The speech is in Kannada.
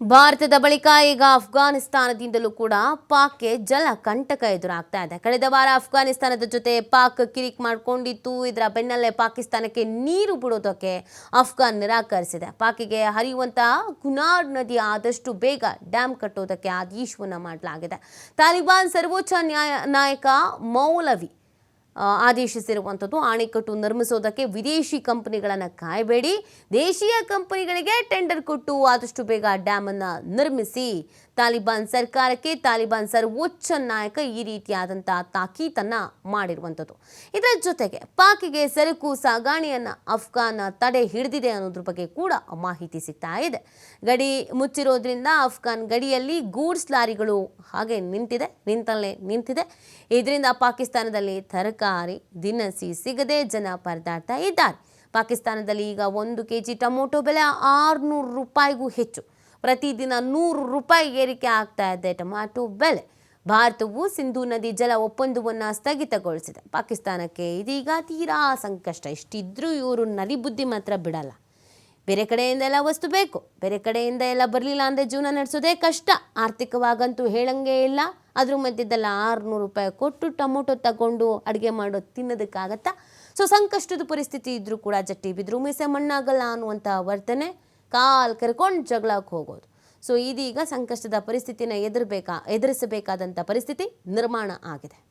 ಭಾರತದ ಬಳಿಕ ಈಗ ಅಫ್ಘಾನಿಸ್ತಾನದಿಂದಲೂ ಕೂಡ ಪಾಕ್ಗೆ ಜಲ ಕಂಟಕ ಎದುರಾಗ್ತಾ ಇದೆ. ಕಳೆದ ವಾರ ಅಫ್ಘಾನಿಸ್ತಾನದ ಜೊತೆ ಪಾಕ್ ಕಿರಿಕ್ ಮಾಡಿಕೊಂಡಿತ್ತು. ಇದರ ಬೆನ್ನಲ್ಲೇ ಪಾಕಿಸ್ತಾನಕ್ಕೆ ನೀರು ಬಿಡೋದಕ್ಕೆ ಅಫ್ಘಾನ್ ನಿರಾಕರಿಸಿದೆ. ಪಾಕಿಗೆ ಹರಿಯುವಂತಹ ಕುನಾರ್ ನದಿ ಆದಷ್ಟು ಬೇಗ ಡ್ಯಾಮ್ ಕಟ್ಟೋದಕ್ಕೆ ಆದೇಶವನ್ನು ಮಾಡಲಾಗಿದೆ. ತಾಲಿಬಾನ್ ಸರ್ವೋಚ್ಚ ನ್ಯಾಯ ನಾಯಕ ಮೌಲವಿ ಆದೇಶಿಸಿರುವಂಥದ್ದು. ಅಣೆಕಟ್ಟು ನಿರ್ಮಿಸೋದಕ್ಕೆ ವಿದೇಶಿ ಕಂಪನಿಗಳನ್ನು ಕಾಯಬೇಡಿ. ದೇಶೀಯ ಕಂಪನಿಗಳಿಗೆ ಟೆಂಡರ್ ಕೊಟ್ಟು ಆದಷ್ಟು ಬೇಗ ಡ್ಯಾಮನ್ನು ನಿರ್ಮಿಸಿ. ತಾಲಿಬಾನ್ ಸರ್ಕಾರಕ್ಕೆ ತಾಲಿಬಾನ್ ಸರ್ವೋಚ್ಚ ನಾಯಕ ಈ ರೀತಿಯಾದಂಥ ತಾಕೀತನ್ನು ಮಾಡಿರುವಂಥದ್ದು. ಇದರ ಜೊತೆಗೆ ಪಾಕಿಗೆ ಸರಕು ಸಾಗಾಣೆಯನ್ನು ಅಫ್ಘಾನ್ ತಡೆ ಹಿಡಿದಿದೆ ಅನ್ನೋದ್ರ ಬಗ್ಗೆ ಕೂಡ ಮಾಹಿತಿ ಸಿಗ್ತಾ ಇದೆ. ಗಡಿ ಮುಚ್ಚಿರೋದ್ರಿಂದ ಅಫ್ಘಾನ್ ಗಡಿಯಲ್ಲಿ ಗೂಡ್ಸ್ ಲಾರಿಗಳು ಹಾಗೆ ನಿಂತಿದೆ, ನಿಂತಲ್ಲೇ ನಿಂತಿದೆ. ಇದರಿಂದ ಪಾಕಿಸ್ತಾನದಲ್ಲಿ ತರಕಾರಿ ದಿನಸಿ ಸಿಗದೆ ಜನ ಪರದಾಡ್ತಾ ಇದ್ದಾರೆ. ಪಾಕಿಸ್ತಾನದಲ್ಲಿ ಈಗ ಒಂದು ಕೆ ಜಿ ಟೊಮೊಟೊ ಬೆಲೆ ಆರುನೂರು ರೂಪಾಯಿಗೂ ಹೆಚ್ಚು. ಪ್ರತಿದಿನ ನೂರು ರೂಪಾಯಿ ಏರಿಕೆ ಆಗ್ತಾ ಇದೆ ಟೊಮ್ಯಾಟೊ ಬೆಲೆ. ಭಾರತವು ಸಿಂಧೂ ನದಿ ಜಲ ಒಪ್ಪಂದವನ್ನು ಸ್ಥಗಿತಗೊಳಿಸಿದೆ. ಪಾಕಿಸ್ತಾನಕ್ಕೆ ಇದೀಗ ತೀರಾ ಸಂಕಷ್ಟ. ಇಷ್ಟಿದ್ರೂ ಇವರು ನರಿ ಬುದ್ಧಿ ಮಾತ್ರ ಬಿಡಲ್ಲ. ಬೇರೆ ಕಡೆಯಿಂದ ಎಲ್ಲ ವಸ್ತು ಬೇಕು. ಬೇರೆ ಕಡೆಯಿಂದ ಎಲ್ಲ ಬರಲಿಲ್ಲ ಅಂದರೆ ಜೀವನ ನಡೆಸೋದೇ ಕಷ್ಟ. ಆರ್ಥಿಕವಾಗಂತೂ ಹೇಳಂಗೆ ಇಲ್ಲ. ಅದ್ರ ಮಧ್ಯದಲ್ಲ ಆರುನೂರು ರೂಪಾಯಿ ಕೊಟ್ಟು ಟೊಮೊಟೊ ತಗೊಂಡು ಅಡುಗೆ ಮಾಡೋದು ತಿನ್ನೋದಕ್ಕಾಗತ್ತಾ? ಸೊ ಸಂಕಷ್ಟದ ಪರಿಸ್ಥಿತಿ ಇದ್ದರೂ ಕೂಡ ಜಟ್ಟಿ ಬಿದ್ದರೂ ಮೀಸೆ ಮಣ್ಣಾಗಲ್ಲ ಅನ್ನುವಂಥ ವರ್ತನೆ ಕಾಲು ಕರ್ಕೊಂಡು ಜಗಳಕ್ಕೆ ಹೋಗೋದು. ಸೊ ಇದೀಗ ಸಂಕಷ್ಟದ ಪರಿಸ್ಥಿತಿನ ಎದುರಬೇಕಾ, ಎದುರಿಸಬೇಕಾದಂಥ ಪರಿಸ್ಥಿತಿ ನಿರ್ಮಾಣ ಆಗಿದೆ.